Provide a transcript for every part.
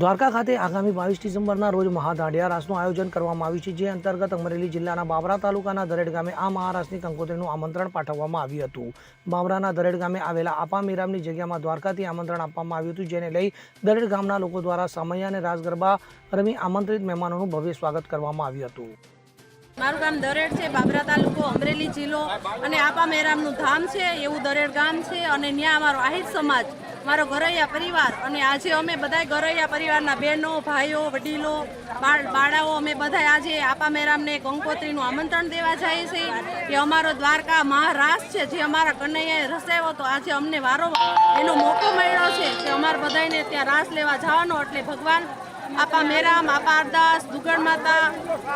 દ્વારકા ખાતે આગામી બાવીસ ડિસેમ્બરના રોજ મહાદાંડિયા રાસનું આયોજન કરવામાં આવ્યું છે, જે અંતર્ગત અમરેલી જિલ્લાના બાબરા તાલુકાના દરેડ ગામે આ મહારાસની કંકોત્રીનું આમંત્રણ પાઠવવામાં આવ્યું હતું. બાબરાના દરેડ ગામે આવેલા આપા મીરામની જગ્યામાં દ્વારકાથી આમંત્રણ આપવામાં આવ્યું હતું, જેને લઈ દરેડ ગામના લોકો દ્વારા સમય અને રાસ ગરબા રમી આમંત્રિત મહેમાનોનું ભવ્ય સ્વાગત કરવામાં આવ્યું હતું. મારું ગામ દરેડ છે, બાબરા તાલુકો, અમરેલી જિલ્લો અને આપા મેરામનું ધામ છે, એવું દરેડ ગામ છે અને ત્યાં અમારો આહિર સમાજ મારો ગરૈયા પરિવાર અને આજે અમે બધાય ગરૈયા પરિવારના બહેનો, ભાઈઓ, વડીલો, બાળ, બાળાઓ, અમે બધા આજે આપા મેરામને કંકોત્રીનું આમંત્રણ દેવા જઈએ છીએ કે અમારો દ્વારકા મહારાસ છે, જે અમારા કનૈયાએ રસાયો તો આજે અમને વારો, એનો મોકો મળ્યો છે કે અમારે બધાને ત્યાં રાસ લેવા જવાનો, એટલે ભગવાન આપા મેરામ આપા અરદાસ દુગણ માતા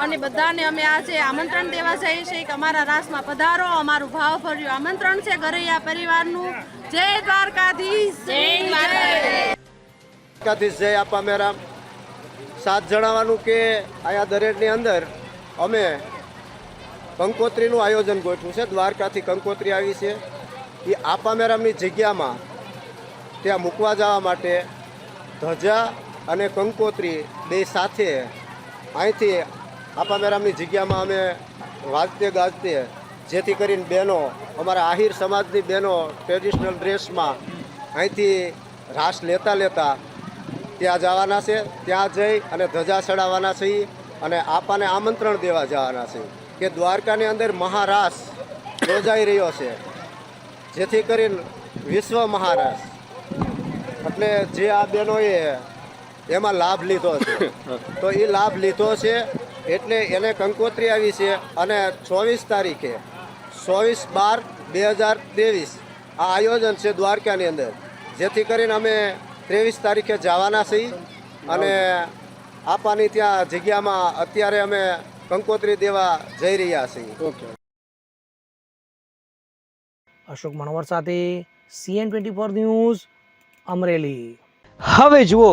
અને બધાને અમે આજે આમંત્રણ દેવા જઈએ છીએ કે અમારા રાસમાં પધારો અમારું ભાવભર્યું આમંત્રણ છે ગરૈયા પરિવારનું. જય દ્વારકાધીશ. જય દ્વારકાધીશ. જય આપા મેરામ. સાત જણાવવાનું કે અહીંયા દરેડની અંદર અમે કંકોત્રીનું આયોજન ગોઠવ્યું છે. દ્વારકાથી કંકોત્રી આવી છે. એ આપા મેરામની જગ્યામાં ત્યાં મૂકવા જવા માટે ધજા અને કંકોત્રી બે સાથે અહીંથી આપા મેરામની જગ્યામાં અમે વાજતે ગાજતે જેથી કરીને બહેનો, અમારા આહિર સમાજની બહેનો ટ્રેડિશનલ ડ્રેસમાં અહીંથી રાસ લેતા લેતા ત્યાં જવાના છે, ત્યાં જઈ અને ધજા ચડાવવાના છે અને આપાને આમંત્રણ દેવા જવાના છે કે દ્વારકાની અંદર મહારાસ યોજાઈ રહ્યો છે. જેથી કરીને વિશ્વ મહારાસ. એટલે જે આ બહેનોએ એમાં લાભ લીધો છે. તો એ લાભ લીધો છે એટલે એને કંકોત્રી આવી છે અને ચોવીસ તારીખે ચોવીસ બાર બે હજાર ત્રેવીસ આ આયોજન છે દ્વારકાની અંદર. જેથી કરીને અમે ત્રેવીસ તારીખે જવાના છીએ અને આપાની ત્યાં જગ્યામાં અત્યારે અમે કંકોત્રી દેવા જઈ રહ્યા છીએ. અશોક મણવર સાથે CN twenty four news Amreli. હવે જુઓ